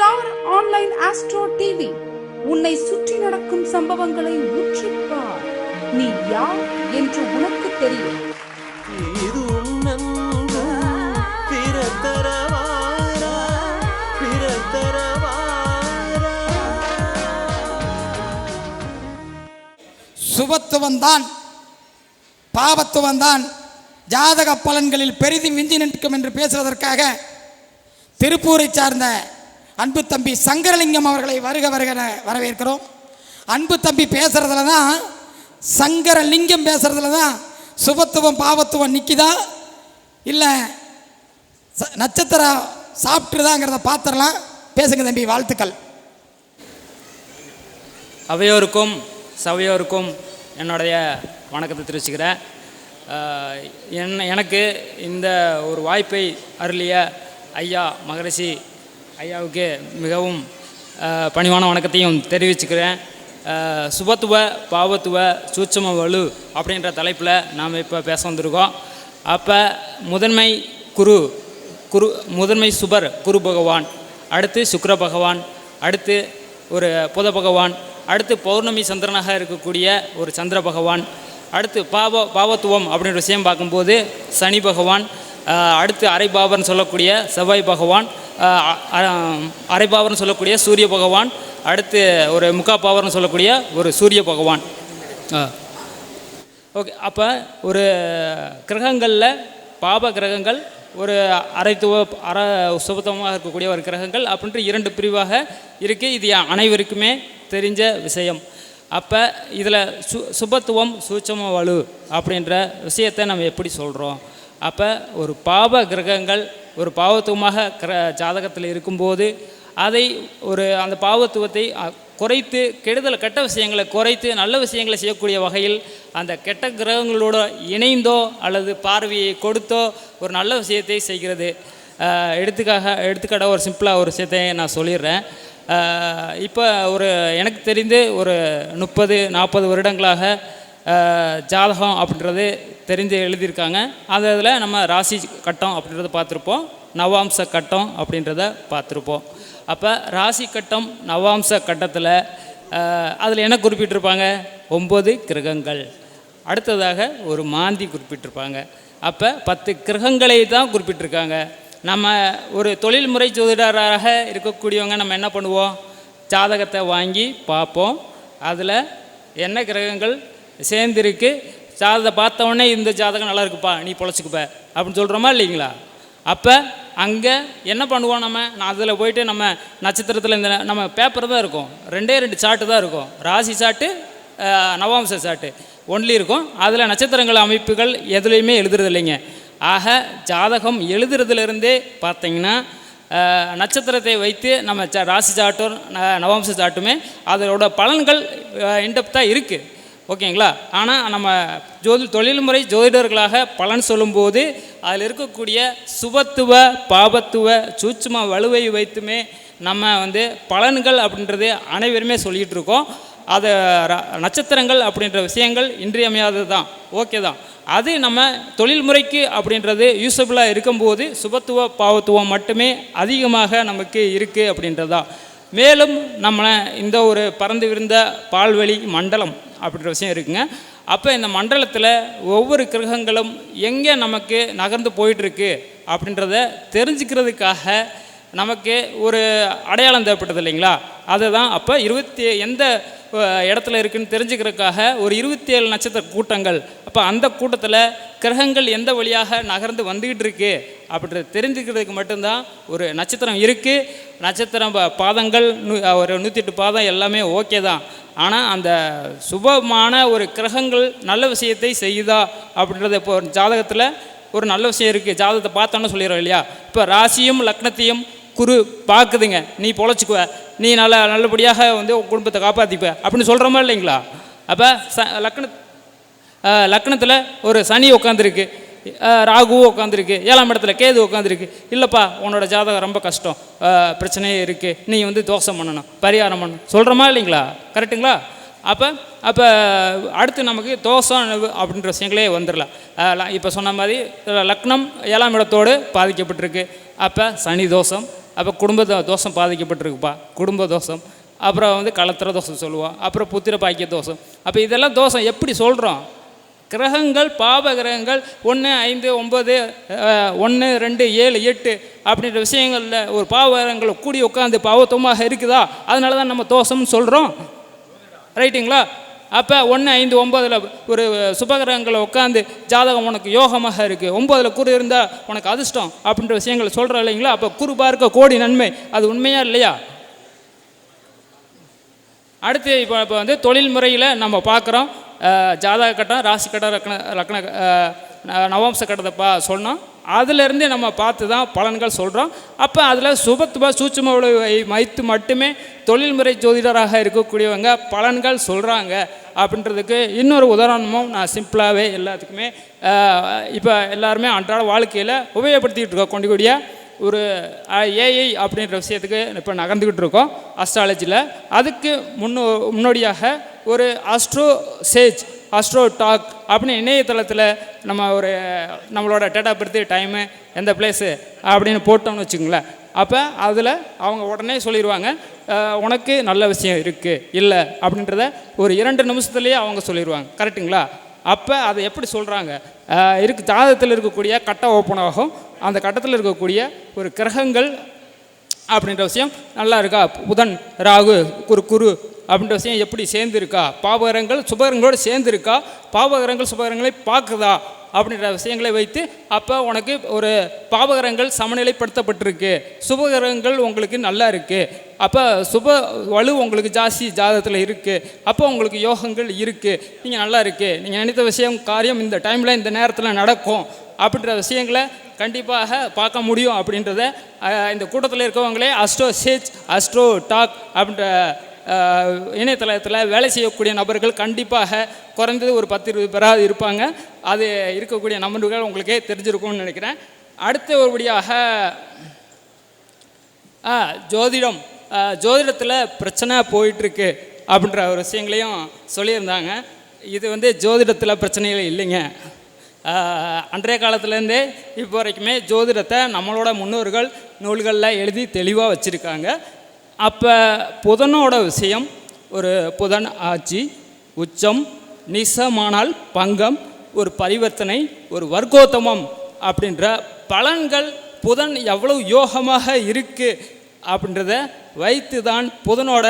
Star online astro TV. உன்னை சுற்றி நடக்கும் சம்பவங்களை உற்றிப்பார் நீ யார் என்று உனக்கு தெரியும். இது உன்னன்பு பிறத்தரவாரா பிறத்தரவாரா. சுபத்துவந்தான் பாவத்துவந்தான் ஜாதக பலன்களில் பெரிதும் விஞ்சி நிற்கும் என்று பேசுவதற்காக திருப்பூரை சார்ந்த அன்பு தம்பி சங்கரலிங்கம் அவர்களை வருக வருக வரவேற்கிறோம். அன்பு தம்பி பேசுகிறதுல தான் சங்கரலிங்கம் பேசுகிறதுல தான் சுபத்துவம் பாவத்துவம் நிற்கிதா இல்லை ச- நட்சத்திரம் சாப்பிட்டுதாங்கிறத பார்த்துடலாம் பேசுங்க தம்பி வாழ்த்துக்கள். அவையோருக்கும் சவையோருக்கும் என்னுடைய வணக்கத்தை தெரிவிச்சுக்கிறேன். என் எனக்கு இந்த ஒரு வாய்ப்பை அருளிய ஐயா மகரிஷி ஐயாவுக்கு மிகவும் பணிவான வணக்கத்தையும் தெரிவிச்சுக்கிறேன். சுபத்துவ பாவத்துவ சூட்சம வலு அப்படின்ற தலைப்பில் நாம் இப்போ பேச வந்திருக்கோம். அப்போ முதன்மை குரு குரு முதன்மை சுபர் குரு பகவான் அடுத்து சுக்கர பகவான் அடுத்து ஒரு புத பகவான் அடுத்து பௌர்ணமி சந்திரனாக இருக்கக்கூடிய ஒரு சந்திர பகவான் அடுத்து பாவ பாவத்துவம் அப்படின்ற விஷயம் பார்க்கும்போது சனி பகவான் அடுத்து அரைபாபர்னு சொல்லக்கூடிய செவ்வாய் பகவான் அரை பாவர்னு அரைபாவர்னு சொல்லக்கூடிய சூரிய பகவான் அடுத்து ஒரு முக்கா பாவர்னு சொல்லக்கூடிய ஒரு சூரிய பகவான். ஓகே அப்போ ஒரு கிரகங்களில் பாப கிரகங்கள் ஒரு அரைத்துவ அற சுபத்தமாக இருக்கக்கூடிய ஒரு கிரகங்கள் அப்படின்ட்டு இரண்டு பிரிவாக இருக்குது இது அனைவருக்குமே தெரிஞ்ச விஷயம். அப்போ இதில் சு சுபத்துவம் சூட்சம வலு அப்படின்ற விஷயத்தை நம்ம எப்படி சொல்கிறோம் அப்போ ஒரு பாப கிரகங்கள் ஒரு பாவத்துவமாக கிர ஜாதகத்தில் இருக்கும்போது அதை ஒரு அந்த பாவத்துவத்தை குறைத்து கெடுதல் கெட்ட விஷயங்களை குறைத்து நல்ல விஷயங்களை செய்யக்கூடிய வகையில் அந்த கெட்ட கிரகங்களோட இணைந்தோ அல்லது பார்வையை கொடுத்தோ ஒரு நல்ல விஷயத்தை செய்கிறது. எடுத்துக்காக எடுத்துக்காட்டாக ஒரு சிம்பிளாக ஒரு விஷயத்தை நான் சொல்லிடுறேன். இப்போ ஒரு எனக்கு தெரிந்து ஒரு முப்பது நாற்பது வருடங்களாக ஜாதகம் அப்படின்றது தெரிஞ்சு எழுதியிருக்காங்க. அந்த அதில் நம்ம ராசி கட்டம் அப்படின்றத பார்த்துருப்போம். நவாம்ச கட்டம் அப்படின்றத பார்த்துருப்போம். அப்போ ராசி கட்டம் நவாம்ச கட்டத்தில் அதில் என்ன குறிப்பிட்டிருப்பாங்க? ஒம்பது கிரகங்கள். அடுத்ததாக ஒரு மாந்தி குறிப்பிட்டிருப்பாங்க. அப்போ பத்து கிரகங்களை தான் குறிப்பிட்டிருக்காங்க. நம்ம ஒரு தொழில்முறை ஜோதிடராக இருக்கக்கூடியவங்க நம்ம என்ன பண்ணுவோம்? ஜாதகத்தை வாங்கி பார்ப்போம். அதில் என்ன கிரகங்கள் சேர்ந்துருக்கு? ஜாதகத்தை பார்த்த உடனே இந்த ஜாதகம் நல்லா இருக்குப்பா நீ பொழைச்சிக்குப்ப அப்படின்னு சொல்கிறோமா இல்லைங்களா? அப்போ அங்கே என்ன பண்ணுவோம் நம்ம? நான் அதில் போயிட்டு நம்ம நட்சத்திரத்தில் இந்த நம்ம பேப்பர் தான் இருக்கும். ரெண்டே ரெண்டு சாட்டு தான் இருக்கும். ராசி சாட்டு நவாம்ச சாட்டு ஒன்லி இருக்கும். அதில் நட்சத்திரங்கள் அமைப்புகள் எதுலேயுமே எழுதுறது இல்லைங்க. ஆக ஜாதகம் எழுதுறதுலேருந்தே பார்த்தீங்கன்னா நட்சத்திரத்தை வைத்து நம்ம ச ராசி சாட்டும் ந- நவாம்ச சாட்டுமே அதோட பலன்கள் இன்டெப்த்தாக இருக்குது ஓகேங்களா? ஆனால் நம்ம ஜோதி தொழில்முறை ஜோதிடர்களாக பலன் சொல்லும்போது அதில் இருக்கக்கூடிய சுபத்துவ பாபத்துவ சூட்சும வலுவை வைத்துமே நம்ம வந்து பலன்கள் அப்படின்றது அனைவருமே சொல்லிகிட்டு இருக்கோம் அது நட்சத்திரங்கள் அப்படின்ற விஷயங்கள் இன்றியமையாதது தான் ஓகே தான். அது நம்ம தொழில்முறைக்கு அப்படின்றது யூஸபிளாக இருக்கும்போது சுபத்துவ பாவத்துவம் மட்டுமே அதிகமாக நமக்கு இருக்குது அப்படின்றதுதான் மேலும் நம்ம இந்த ஒரு பறந்து விருந்த பால்வெளி மண்டலம் அப்படின்ற விஷயம் இருக்குங்க. அப்போ இந்த மண்டலத்தில் ஒவ்வொரு கிரகங்களும் எங்கே நமக்கு நகர்ந்து போயிட்டுருக்கு அப்படின்றத தெரிஞ்சுக்கிறதுக்காக நமக்கு ஒரு அடையாளம் தேவைப்பட்டது இல்லைங்களா? அதை தான் அப்போ இருபத்தி எந்த இடத்துல இருக்குன்னு தெரிஞ்சுக்கிறதுக்காக ஒரு இருபத்தி ஏழு நட்சத்திர கூட்டங்கள். அப்போ அந்த கூட்டத்தில் கிரகங்கள் எந்த வழியாக நகர்ந்து வந்துக்கிட்டு இருக்கு அப்படின்றத தெரிஞ்சுக்கிறதுக்கு மட்டும்தான் ஒரு நட்சத்திரம் இருக்குது நட்சத்திரம் பாதங்கள் நூ- ஒரு நூற்றி எட்டு பாதம் எல்லாமே ஓகே தான். ஆனால் அந்த சுபமான ஒரு கிரகங்கள் நல்ல விஷயத்தை செய்யுதா அப்படின்றத இப்போ ஜாதகத்தில் ஒரு நல்ல விஷயம் இருக்குது ஜாதகத்தை பார்த்தோன்னு சொல்லிடுறோம் இல்லையா? இப்போ ராசியும் லக்னத்தையும் குரு பார்க்குதுங்க. நீ பொழைச்சிக்குவ. நீ நல்ல நல்லபடியாக வந்து உன் குடும்பத்தை காப்பாற்றிப்ப அப்படின்னு சொல்கிறோமா இல்லைங்களா? அப்போ ச லக்ன லக்னத்தில் ஒரு சனி உட்காந்துருக்கு ராகுவும் உட்காந்துருக்கு ஏழாம் இடத்துல கேது உட்காந்துருக்கு இல்லைப்பா உன்னோட ஜாதகம் ரொம்ப கஷ்டம். பிரச்சனையே இருக்குது நீ வந்து தோஷம் பண்ணணும். பரிகாரம் பண்ணணும். சொல்கிறோமா இல்லைங்களா? கரெக்டுங்களா அப்போ அப்போ அடுத்து நமக்கு தோஷம் அப்படின்ற விஷயங்களே வந்துடலாம் இப்போ சொன்ன மாதிரி லக்னம் ஏழாம் இடத்தோடு பாதிக்கப்பட்டிருக்கு. அப்போ சனி தோஷம் அப்போ குடும்ப தோஷம் பாதிக்கப்பட்டிருக்குப்பா. குடும்ப தோஷம் அப்புறம் வந்து களத்திர தோஷம் சொல்லுவோம். அப்புறம் புத்திர பாக்கிய தோஷம். அப்போ இதெல்லாம் தோஷம் எப்படி சொல்கிறோம் கிரகங்கள் பாப கிரகங்கள் ஒன்று ஐந்து ஒம்பது ஒன்று ரெண்டு ஏழு எட்டு அப்படின்ற விஷயங்களில் ஒரு பாவ கூடி உட்காந்து பாவத்துவமாக இருக்குதா? அதனால தான் நம்ம தோஷம்னு சொல்கிறோம் ரைட்டுங்களா? அப்போ ஒன்று ஐந்து ஒம்பதில் ஒரு சுபகிரகங்களை உட்காந்து ஜாதகம் உனக்கு யோகமாக இருக்குது ஒம்பதில் குரு இருந்தால் உனக்கு அதிர்ஷ்டம் அப்படின்ற விஷயங்களை சொல்கிறோம் இல்லைங்களா? அப்போ குரு பார்க்க கோடி நன்மை. அது உண்மையா இல்லையா? அடுத்து இப்போ இப்போ வந்து தொழில் முறையில் நம்ம பார்க்குறோம். ஜாதக கட்டம் ராசி கட்டம் ரக்ன ரக்ன நவம்ச கட்டத்தைப்பா சொன்னோம் அதிலிருந்து நம்ம பார்த்து தான் பலன்கள் சொல்கிறோம் அப்போ அதில் சுபத்துவ சூட்சும வைத்து மட்டுமே தொழில்முறை ஜோதிடராக இருக்கக்கூடியவங்க பலன்கள் சொல்கிறாங்க அப்படின்றதுக்கு இன்னொரு உதாரணமும் நான் சிம்பிளாகவே எல்லாத்துக்குமே இப்போ எல்லாருமே அன்றாட வாழ்க்கையில் உபயோகப்படுத்திக்கிட்டு இருக்கோம். கொண்டிக்கூடிய ஒரு ஏஐ அப்படின்ற விஷயத்துக்கு இப்போ நகர்ந்துக்கிட்டு இருக்கோம். அஸ்ட்ராலஜியில் அதுக்கு முன்னோ முன்னோடியாக ஒரு அஸ்ட்ரோ சேஜ் அஸ்ட்ரோ டாக் அப்படின்னு இணையதளத்தில் நம்ம ஒரு நம்மளோட டேட்டா பர்த்து டைமு எந்த பிளேஸு அப்படின்னு போட்டோம்னு வச்சுங்களேன் அப்போ அதில் அவங்க உடனே சொல்லிடுவாங்க உனக்கு நல்ல விஷயம் இருக்குது இல்லை அப்படின்றத ஒரு இரண்டு நிமிஷத்துலேயே அவங்க சொல்லிடுவாங்க கரெக்டுங்களா அப்போ அதை எப்படி சொல்கிறாங்க இருக்கு ஜாதகத்தில் இருக்கக்கூடிய கட்டம் ஓப்பன் ஆகும் அந்த கட்டத்தில் இருக்கக்கூடிய ஒரு கிரகங்கள் அப்படின்ற விஷயம் நல்லா இருக்கா? புதன் ராகு குரு குரு அப்படின்ற விஷயம் எப்படி சேர்ந்து இருக்கா பாவகரங்கள் சுபகரங்களோடு சேர்ந்துருக்கா? பாவகரங்கள் சுபகரங்களை பார்க்குதா? அப்படின்ற விஷயங்களை வைத்து அப்போ உனக்கு ஒரு பாவகரங்கள் சமநிலைப்படுத்தப்பட்டிருக்கு. சுபகரங்கள் உங்களுக்கு நல்லா இருக்குது அப்போ சுப வலு உங்களுக்கு ஜாஸ்தி ஜாதகத்தில் இருக்குது அப்போ உங்களுக்கு யோகங்கள் இருக்குது நீங்கள் நல்லா இருக்குது நீங்கள் நினைத்த விஷயம் காரியம் இந்த டைமில் இந்த நேரத்தில் நடக்கும். அப்படின்ற விஷயங்களை கண்டிப்பாக பார்க்க முடியும் அப்படின்றத இந்த கூட்டத்தில் இருக்கவங்களே அஸ்ட்ரோ சேஜ் அஸ்ட்ரோ டாக் அப்படின்ற இணையதளத்தில் வேலை செய்யக்கூடிய நபர்கள் கண்டிப்பாக குறைந்தது ஒரு பத்து இருபது பேராக இருப்பாங்க. அது இருக்கக்கூடிய நம்பர்கள் உங்களுக்கே தெரிஞ்சிருக்கும்னு நினைக்கிறேன். அடுத்த ஒருபடியாக ஆ ஜோதிடம் ஜோதிடத்தில் பிரச்சனை போயிட்டுருக்கு அப்படின்ற ஒரு விஷயங்களையும் சொல்லியிருந்தாங்க. இது வந்து ஜோதிடத்தில் பிரச்சனைகள் இல்லைங்க. அன்றைய காலத்துலேருந்தே இப்போ வரைக்குமே ஜோதிடத்தை நம்மளோட முன்னோர்கள் நூல்களில் எழுதி தெளிவாக வச்சுருக்காங்க. அப்போ புதனோட விஷயம் ஒரு புதன் ஆட்சி உச்சம் நிசமானால் பங்கம் ஒரு பரிவர்த்தனை ஒரு வர்க்கோத்தமம் அப்படின்ற பலன்கள் புதன் எவ்வளவு யோகமாக இருக்குது அப்படின்றத வைத்து தான் புதனோட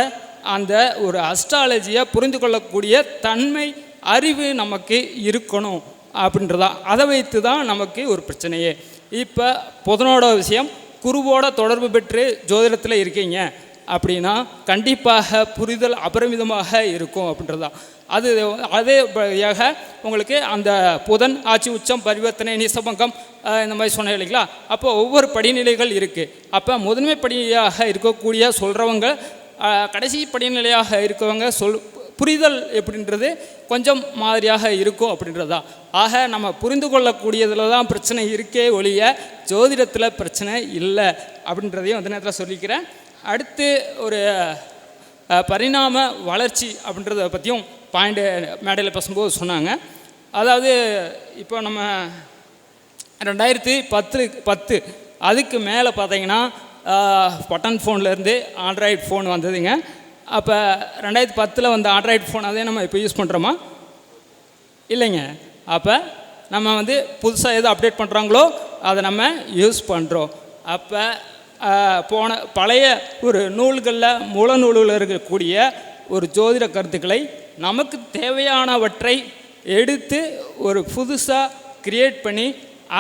அந்த ஒரு அஸ்ட்ராலஜியை புரிந்து கொள்ளக்கூடிய தன்மை அறிவு நமக்கு இருக்கணும். அப்படின்றதா? அதை வைத்து தான் நமக்கு ஒரு பிரச்சனையே. இப்போ புதனோட விஷயம் குருவோட தொடர்பு பெற்று ஜோதிடத்தில் இருக்கீங்க அப்படின்னா கண்டிப்பாக புரிதல் அபரிமிதமாக இருக்கும் அப்படின்றதா. அது அதேபடியாக உங்களுக்கு அந்த புதன் ஆட்சி உச்சம் பரிவர்த்தனை நிசபங்கம் இந்த மாதிரி சொன்னேன் இல்லைங்களா? அப்போ ஒவ்வொரு படிநிலைகள் இருக்குது அப்போ முதன்மை படியாக இருக்கக்கூடிய சொல்கிறவங்க கடைசி படிநிலையாக இருக்கவங்க சொல் புரிதல் எப்படின்றது கொஞ்சம் மாதிரியாக இருக்கும் அப்படின்றதா. ஆக நம்ம புரிந்து கொள்ளக்கூடியதில் தான் பிரச்சனை இருக்கே ஒழிய ஜோதிடத்தில் பிரச்சனை இல்லை அப்படின்றதையும் அந்த நேரத்தில் சொல்லிக்கிறேன். அடுத்து ஒரு பரிணாம வளர்ச்சி அப்படின்றத பற்றியும் பாயிண்ட் மேடையில் பேசும்போது சொன்னாங்க. அதாவது இப்போ நம்ம ரெண்டாயிரத்தி பத்து பத்து அதுக்கு மேலே பார்த்தீங்கன்னா பட்டன் ஃபோன்லேருந்து ஆண்ட்ராய்டு ஃபோன் வந்ததுங்க. அப்போ ரெண்டாயிரத்தி பத்தில் வந்த ஆண்ட்ராய்டு ஃபோன் அதே நம்ம இப்போ யூஸ் பண்ணுறோமா இல்லைங்க. அப்போ நம்ம வந்து புதுசாக எது அப்டேட் பண்ணுறாங்களோ அதை நம்ம யூஸ் பண்ணுறோம் அப்போ போன பழைய ஒரு நூல்களில் மூல நூல்களில் இருக்கக்கூடிய ஒரு ஜோதிட கருத்துக்களை நமக்கு தேவையானவற்றை எடுத்து ஒரு புதுசாக கிரியேட் பண்ணி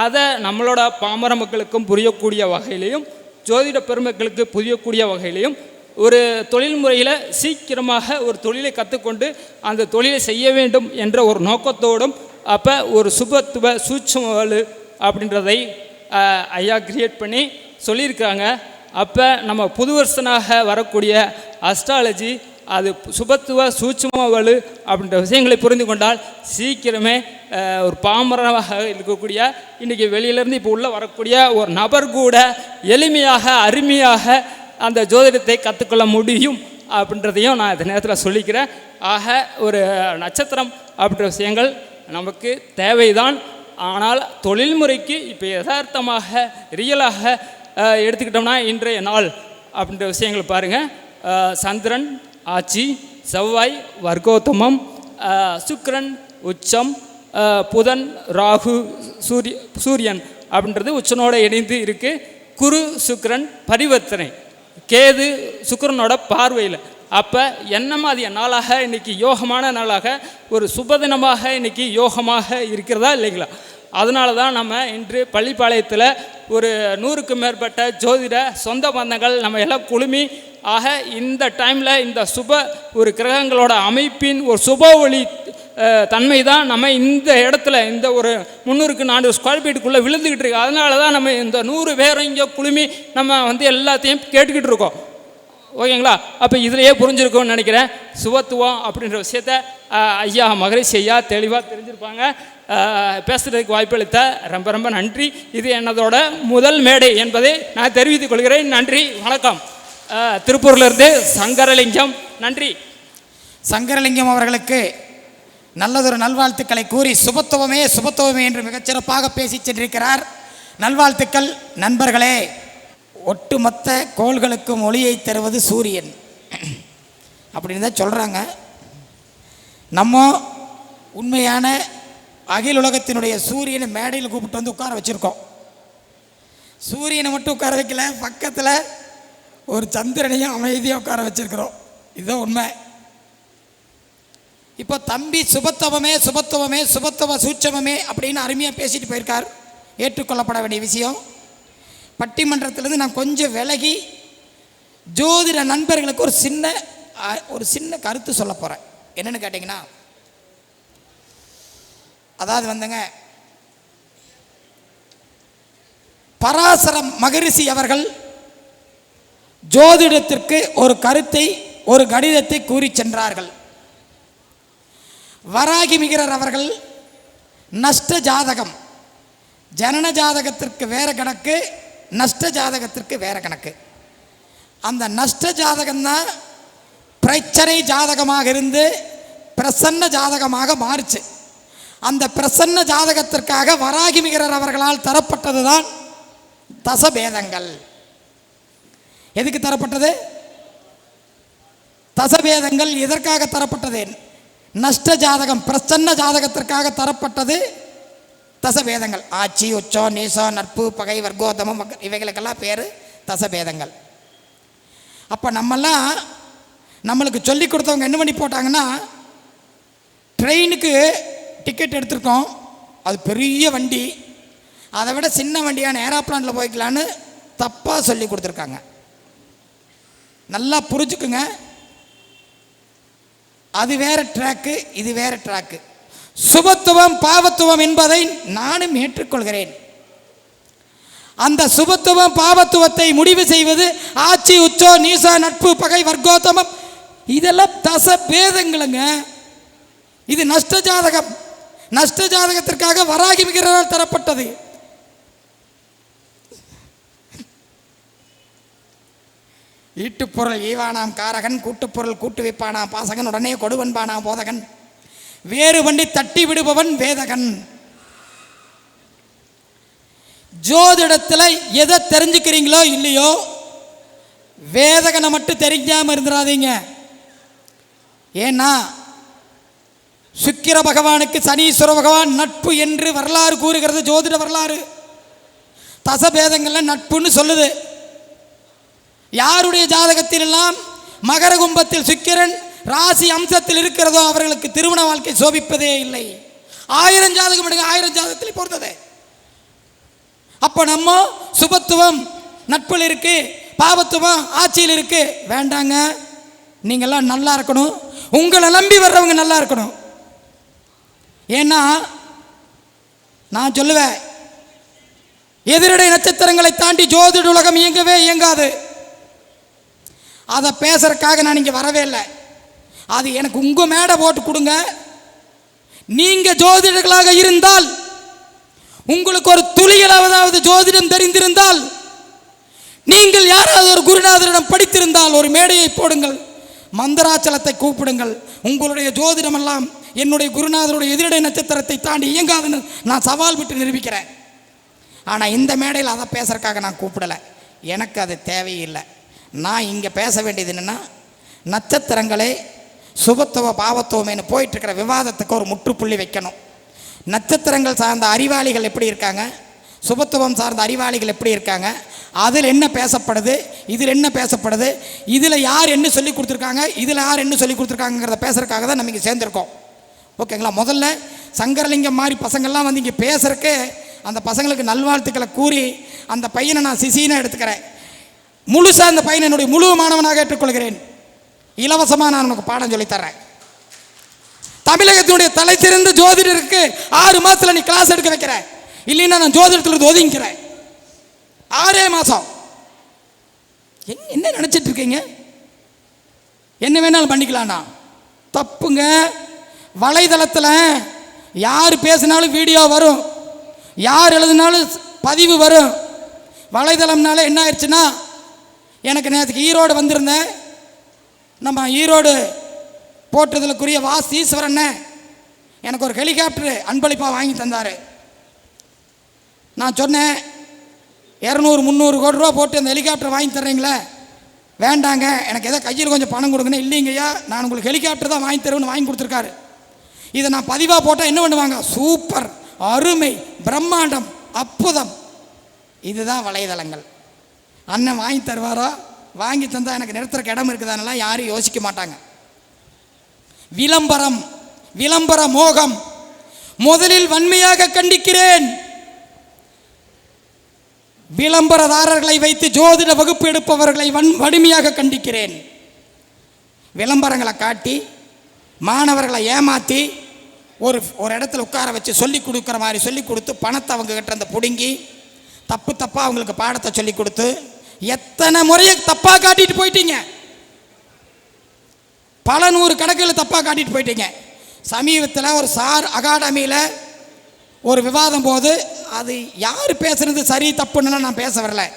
அதை நம்மளோட பாமர மக்களுக்கும் புரியக்கூடிய வகையிலையும் ஜோதிட பெருமக்களுக்கு புரியக்கூடிய வகையிலையும் ஒரு தொழில் முறையில் சீக்கிரமாக ஒரு தொழிலை கற்றுக்கொண்டு அந்த தொழிலை செய்ய வேண்டும் என்ற ஒரு நோக்கத்தோடும் அப்போ ஒரு சுபத்துவ சூட்சமவலு அப்படின்றதை ஐயா கிரியேட் பண்ணி சொல்லியிருக்காங்க. அப்போ நம்ம புது வருஷனாக வரக்கூடிய அஸ்ட்ராலஜி அது சுபத்துவ சூட்சமவலு அப்படின்ற விஷயங்களை புரிந்து கொண்டால் சீக்கிரமே ஒரு பாமரமாக இருக்கக்கூடிய இன்றைக்கி வெளியிலேருந்து இப்போ உள்ளே வரக்கூடிய ஒரு நபர் கூட எளிமையாக அருமையாக அந்த ஜோதிடத்தை கற்றுக்கொள்ள முடியும் அப்படின்றதையும் நான் இந்த நேரத்தில் சொல்லிக்கிறேன். ஆக ஒரு நட்சத்திரம் அப்படின்ற விஷயங்கள் நமக்கு தேவைதான். ஆனால் தொழில்முறைக்கு இப்போ யதார்த்தமாக ரியலாக எடுத்துக்கிட்டோம்னா இன்றைய நாள் அப்படின்ற விஷயங்களை பாருங்கள் சந்திரன் ஆட்சி செவ்வாய் வர்க்கோத்தமம் சுக்ரன் உச்சம் புதன் ராகு சூரிய சூரியன் அப்படின்றது உச்சனோடு இணைந்து இருக்குது குரு சுக்ரன் பரிவர்த்தனை. கேது சுக்கரனோட பார்வையில். அப்போ என்ன மாதிரிய நாளாக? இன்றைக்கி யோகமான நாளாக? ஒரு சுபதினமாக இன்னைக்கு யோகமாக இருக்கிறதா இல்லைங்களா? அதனால தான் நம்ம இன்று பள்ளிப்பாளையத்தில் ஒரு நூறுக்கு மேற்பட்ட ஜோதிட சொந்த பந்தங்கள் நம்ம எல்லாம் குழுமி ஆக இந்த டைமில் இந்த சுப ஒரு கிரகங்களோட அமைப்பின் ஒரு சுப ஒளி தன்மை தான் நம்ம இந்த இடத்துல இந்த ஒரு முந்நூறுக்கு நானூறு ஸ்கொயர் ஃபீட்டுக்குள்ளே விழுந்துக்கிட்டு இருக்கு. அதனால தான் நம்ம இந்த நூறு பேரும் இங்கே குழுமி நம்ம வந்து எல்லாத்தையும் கேட்டுக்கிட்டு இருக்கோம். ஓகேங்களா? அப்போ இதிலேயே புரிஞ்சிருக்கும்னு நினைக்கிறேன். சுவத்துவம் அப்படின்ற விஷயத்த ஐயா மகரிஷி ஐயா தெளிவாக தெரிஞ்சிருப்பாங்க. பேசுகிறதுக்கு பேசுறதுக்கு வாய்ப்பளித்த ரொம்ப ரொம்ப நன்றி. இது என்னதோட முதல் மேடை என்பதை நான் தெரிவித்துக் கொள்கிறேன். நன்றி. வணக்கம். திருப்பூர்லேருந்து சங்கரலிங்கம். நன்றி. சங்கரலிங்கம் அவர்களுக்கு நல்லதொரு நல்வாழ்த்துக்களை கூறி சுபத்துவமே சுபத்துவமே என்று மிகச்சிறப்பாக பேசி சென்றிருக்கிறார். நல்வாழ்த்துக்கள் நண்பர்களே. ஒட்டுமொத்த கோள்களுக்கும் ஒளியை தருவது சூரியன். அப்படின்னு தான் சொல்கிறாங்க நம்ம உண்மையான அகில் உலகத்தினுடைய சூரியனை மேடையில் கூப்பிட்டு வந்து உட்கார வச்சுருக்கோம். சூரியனை மட்டும் உட்கார வைக்கல பக்கத்தில் ஒரு சந்திரனையும் அமைதியாக உட்கார வச்சிருக்கிறோம். இதுதான் உண்மை. இப்போ தம்பி சுபத்துவமே சுபத்துவமே சுபத்துவ சூட்சமமே அப்படின்னு அருமையாக பேசிட்டு போயிருக்கார். ஏற்றுக்கொள்ளப்பட வேண்டிய விஷயம். பட்டிமன்றத்திலேருந்து நான் கொஞ்சம் விலகி ஜோதிட நண்பர்களுக்கு ஒரு சின்ன ஒரு சின்ன கருத்து சொல்ல போகிறேன் என்னென்னு கேட்டிங்கன்னா அதாவது வந்துங்க பராசரம் மகரிஷி அவர்கள் ஜோதிடத்திற்கு ஒரு கருத்தை ஒரு கடிதத்தை கூறி சென்றார்கள். வராகி மிகிறர் அவர்கள் நஷ்ட ஜாதகம். ஜனன ஜாதகத்திற்கு வேற கணக்கு நஷ்ட ஜாதகத்திற்கு வேற கணக்கு. அந்த நஷ்ட ஜாதகம்தான் பிரச்சனை ஜாதகமாக இருந்து பிரசன்ன ஜாதகமாக மாறுச்சு. அந்த பிரசன்ன ஜாதகத்திற்காக வராகி மிகிறர் அவர்களால் தரப்பட்டது தான் தசபேதங்கள். எதுக்கு தரப்பட்டது? தசபேதங்கள் எதற்காக தரப்பட்டது? நஷ்ட ஜாதகம் பிரசன்ன ஜாதகத்திற்காக தரப்பட்டது. தசபேதங்கள். ஆட்சி உச்சம் நீசம் நட்பு பகை வர்க்கோத்தமம் இவைகளுக்கெல்லாம் பேர் தசபேதங்கள். அப்போ நம்மெல்லாம் நம்மளுக்கு சொல்லி கொடுத்தவங்க என்ன பண்ணி போட்டாங்கன்னா ட்ரெயினுக்கு டிக்கெட் எடுத்திருக்கோம். அது பெரிய வண்டி. அதை விட சின்ன வண்டியான ஏரோப்ளானில் போய்க்கலான்னு தப்பாக சொல்லி கொடுத்துருக்காங்க. நல்லா புரிஞ்சுக்குங்க. அது வேற ட்ராக்கு இது வேற ட்ராக்கு சுபத்துவம் பாவத்துவம் என்பதை நானும் ஏற்றுக்கொள்கிறேன். அந்த சுபத்துவம் பாவத்துவத்தை முடிவு செய்வது ஆட்சி உச்சோ நீசா நட்பு பகை வர்க்கோத்தமம் இதெல்லாம் தச பேதங்களுங்க. இது நஷ்ட ஜாதகம். நஷ்ட ஜாதகத்திற்காக வராகி மிகிறால் தரப்பட்டது. ஈட்டுப்பொருள் ஈவானாம் காரகன் கூட்டுப்பொருள் கூட்டு வைப்பானாம் பாசகன் உடனே கொடுவன்பானாம் போதகன். வேறு வண்டி தட்டி விடுபவன் வேதகன். ஜோதிடத்தில் எதை தெரிஞ்சுக்கிறீங்களோ இல்லையோ வேதகனை மட்டும் தெரிஞ்சாமல் இருந்துடாதீங்க ஏன்னா சுக்கிர பகவானுக்கு சனீஸ்வர பகவான் நட்பு என்று வரலாறு கூறுகிறது ஜோதிட வரலாறு. தசபேதங்களில் நட்புன்னு சொல்லுது. யாருடைய ஜாதகத்தில் எல்லாம் மகர கும்பத்தில் சுக்கிரன் ராசி அம்சத்தில் இருக்கிறதோ அவர்களுக்கு திருமண வாழ்க்கை சோபிப்பதே இல்லை. ஆயிரம் ஜாதகம் எடுங்க ஆயிரம் ஜாதகத்தில் பொறுத்தது அப்போ நம்ம சுபத்துவம் நட்பில் இருக்கு பாவத்துவம் ஆட்சியில் இருக்கு. வேண்டாங்க நீங்கள்லாம் நல்லா இருக்கணும். உங்களை நம்பி வர்றவங்க நல்லா இருக்கணும். ஏன்னா நான் சொல்லுவேன் எதிரடை நட்சத்திரங்களை தாண்டி ஜோதிட உலகம் இயங்கவே இயங்காது. அதை பேசுறதுக்காக நான் இங்கே வரவே இல்லை. அது எனக்கு உங்கள் மேடை போட்டு கொடுங்க. நீங்கள் ஜோதிடர்களாக இருந்தால் உங்களுக்கு ஒரு துளியளவாவது ஜோதிடம் தெரிந்திருந்தால் நீங்கள் யாராவது ஒரு குருநாதரிடம் படித்திருந்தால் ஒரு மேடையை போடுங்கள் மந்தராச்சலத்தை கூப்பிடுங்கள். உங்களுடைய ஜோதிடம் எல்லாம் என்னுடைய குருநாதருடைய எதிரடை நட்சத்திரத்தை தாண்டி இயங்காதுன்னு நான் சவால் விட்டு நிரூபிக்கிறேன். ஆனால் இந்த மேடையில் அதை பேசுறதுக்காக நான் கூப்பிடலை. எனக்கு அது தேவையில்லை. நான் இங்கே பேச வேண்டியது என்னென்னா நட்சத்திரங்களே சுபத்துவ பாவத்துவமேனு போயிட்டுருக்கிற விவாதத்துக்கு ஒரு முற்றுப்புள்ளி வைக்கணும். நட்சத்திரங்கள் சார்ந்த அறிவாளிகள் எப்படி இருக்காங்க? சுபத்துவம் சார்ந்த அறிவாளிகள் எப்படி இருக்காங்க? அதில் என்ன பேசப்படுது? இதில் என்ன பேசப்படுது? இதில் யார் என்ன சொல்லி கொடுத்துருக்காங்க? இதில் யார் என்ன சொல்லி கொடுத்துருக்காங்கிறத பேசுறதுக்காக தான் நம்ம இங்கே சேர்ந்துருக்கோம். ஓகேங்களா? முதல்ல சங்கரலிங்கம் மாதிரி பசங்கள்லாம் வந்து இங்கே பேசுறதுக்கு அந்த பசங்களுக்கு நல்வாழ்த்துக்களை கூறி அந்த பையனை நான் சிசின்னு எடுத்துக்கிறேன். முழுசாக அந்த பையனை என்னுடைய முழு மாணவனாக ஏற்றுக்கொள்கிறேன். இலவசமாக நான் உனக்கு பாடம் சொல்லித்தரேன் தமிழகத்தினுடைய தலை சிறந்த ஜோதிடருக்கு ஆறு மாசத்துல நீ கிளாஸ் எடுக்க வைக்கிற. இல்லைன்னா நான் ஜோதிடத்துல இருந்து ஒதுங்கிக்கிறேன். ஆறே மாசம். என்ன என்ன நினைச்சிட்டு இருக்கீங்க? என்ன வேணாலும் பண்ணிக்கலாம்ண்ணா தப்புங்க. வலைதளத்தில் யார் பேசினாலும் வீடியோ வரும். யார் எழுதினாலும் பதிவு வரும். வலைதளம்னால என்ன ஆயிடுச்சுன்னா எனக்கு நேற்றுக்கு ஈரோடு வந்திருந்தேன். நம்ம ஈரோடு போட்டதுலக்குரிய வாஸ் ஈஸ்வரண்ணே எனக்கு ஒரு ஹெலிகாப்டர் அன்பளிப்பாக வாங்கி தந்தார். நான் சொன்னேன் இரநூறு முந்நூறு கோடி ரூபா போட்டு அந்த ஹெலிகாப்டர் வாங்கி தர்றீங்களே வேண்டாங்க எனக்கு ஏதோ கையில் கொஞ்சம் பணம் கொடுங்கன்னு இல்லைங்கய்யா நான் உங்களுக்கு ஹெலிகாப்டர் தான் வாங்கி தருவேன்னு வாங்கி கொடுத்துருக்காரு. இதை நான் பதிவாக போட்டால் என்ன பண்ணுவாங்க? சூப்பர் அருமை பிரம்மாண்டம் அற்புதம். இதுதான் வலைதளங்கள். அண்ணன் வாங்கி தருவாரோ? வாங்கி தந்தால் எனக்கு நிறுத்துறக்கு இடம் இருக்குதானெல்லாம் யாரும் யோசிக்க மாட்டாங்க. விளம்பரம் விளம்பர மோகம். முதலில் வன்மையாக கண்டிக்கிறேன். விளம்பரதாரர்களை வைத்து ஜோதிட வகுப்பு எடுப்பவர்களை வன் வலிமையாக கண்டிக்கிறேன். விளம்பரங்களை காட்டி மாணவர்களை ஏமாற்றி ஒரு ஒரு இடத்துல உட்கார வச்சு சொல்லி கொடுக்குற மாதிரி சொல்லி கொடுத்து பணத்தை அவங்க கிட்ட இருந்து பிடுங்கி தப்பு தப்பாக அவங்களுக்கு பாடத்தை சொல்லி கொடுத்து எத்தனை முறையை தப்பாக காட்டிட்டு போயிட்டீங்க? பல நூறு கணக்கில் தப்பாக காட்டிட்டு போயிட்டீங்க. சமீபத்தில் ஒரு சார் அகாடமியில் ஒரு விவாதம் போது அது யார் பேசுனது சரி தப்புன்னு நான் பேச வரல.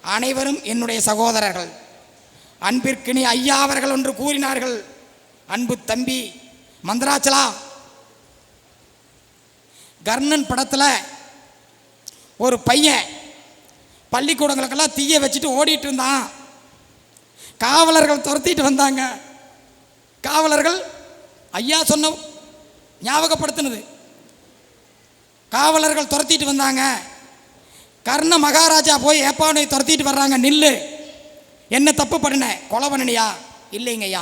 அனைவரும் என்னுடைய சகோதரர்கள். அன்பிற்கினி ஐயா அவர்கள் ஒன்று கூறினார்கள். அன்பு தம்பி மந்திராச்சலா. கர்ணன் படத்தில் ஒரு பையன் பள்ளிக்கூடங்களுக்கெல்லாம் தீய வச்சுட்டு ஓடிட்டு இருந்தான். காவலர்கள் துரத்திட்டு வந்தாங்க. காவலர்கள் ஐயா சொன்ன ஞாபகப்படுத்தினது. காவலர்கள் துரத்திட்டு வந்தாங்க. கர்ண மகாராஜா போய் ஏப்பானை துரத்திட்டு வர்றாங்க. நில்லு. என்ன தப்பு பண்ணின? கொலை பண்ணினியா? இல்லைங்கய்யா.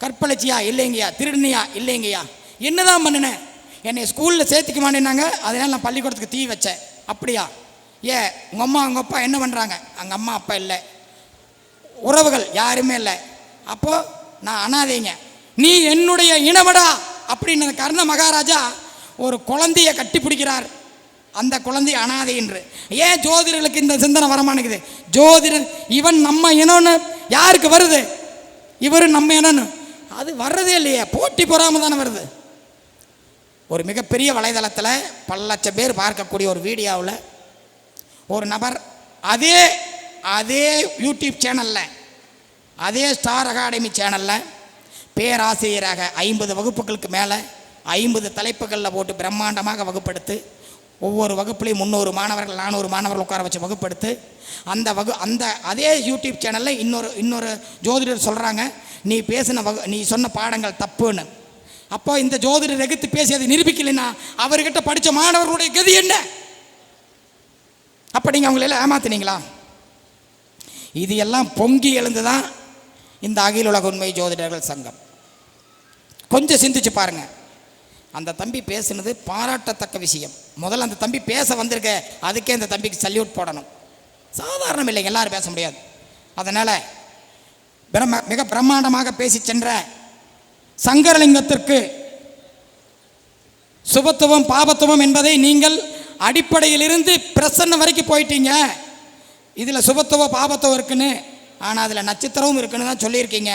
கற்பழிச்சியா? இல்லைங்கய்யா. திருடுனியா? இல்லைங்கய்யா. என்னதான் பண்ணினேன் என்னை ஸ்கூலில் சேர்த்துக்க மாட்டேன்னாங்க அதனால நான் பள்ளிக்கூடத்துக்கு தீ வச்சேன். அப்படியா? ஏ உங்கள் அம்மா உங்கள் அப்பா என்ன பண்ணுறாங்க அங்கே அம்மா அப்பா இல்லை. உறவுகள் யாருமே இல்லை. அப்போ நான் அனாதைங்க. நீ என்னுடைய இனவடா அப்படின்னு கர்ண மகாராஜா ஒரு குழந்தையை கட்டி பிடிக்கிறார். அந்த குழந்தை அனாதை என்று. ஏன் ஜோதிடர்களுக்கு இந்த சிந்தனை வரமானுக்குது ஜோதிடர் இவன் நம்ம இனம்னு யாருக்கு வருது? இவர் நம்ம இனம்னு. அது வர்றதே இல்லையே. போட்டி பொறாமல் தானே வருது. ஒரு மிகப்பெரிய வலைதளத்தில் பல லட்சம் பேர் பார்க்கக்கூடிய ஒரு வீடியோவில் ஒரு நபர் அதே அதே யூடியூப் சேனலில் அதே ஸ்டார் அகாடமி சேனலில் பேராசிரியராக ஐம்பது வகுப்புகளுக்கு மேலே ஐம்பது தலைப்புகளில் போட்டு பிரம்மாண்டமாக வகுப்படுத்து ஒவ்வொரு வகுப்புலையும் முந்நூறு மாணவர்கள் நானூறு மாணவர்கள் உட்கார வச்சு வகுப்படுத்து அந்த வகு அந்த அதே யூடியூப் சேனலில் இன்னொரு இன்னொரு ஜோதிடர் சொல்கிறாங்க நீ பேசின வகு நீ சொன்ன பாடங்கள் தப்புன்னு. அப்போ இந்த ஜோதிடர் எகுத்து பேசியதை நிரூபிக்கலைன்னா அவர்கிட்ட படித்த மாணவர்களுடைய கதி என்ன? அப்போ நீங்கள் அவங்களெல்லாம் ஏமாத்துனீங்களா? இது எல்லாம் பொங்கி எழுந்து தான் இந்த அகில உலக உண்மை ஜோதிடர்கள் சங்கம். கொஞ்சம் சிந்திச்சு பாருங்க. அந்த தம்பி பேசுனது பாராட்டத்தக்க விஷயம். முதல்ல அந்த தம்பி பேச வந்திருக்க அதுக்கே அந்த தம்பிக்கு சல்யூட் போடணும். சாதாரணம் இல்லைங்க எல்லாரும் பேச முடியாது. அதனால் பிரம்ம மிக பிரம்மாண்டமாக பேசி சென்ற சங்கரலிங்கத்திற்கு சுபத்துவம் பாபத்துவம் என்பதை நீங்கள் அடிப்படையிலிருந்து பிரசன்ன வரைக்கும் போயிட்டீங்க. இதில் சுபத்துவ பாபத்துவம் இருக்குன்னு ஆனால் அதில் நட்சத்திரமும் இருக்குன்னு தான் சொல்லியிருக்கீங்க.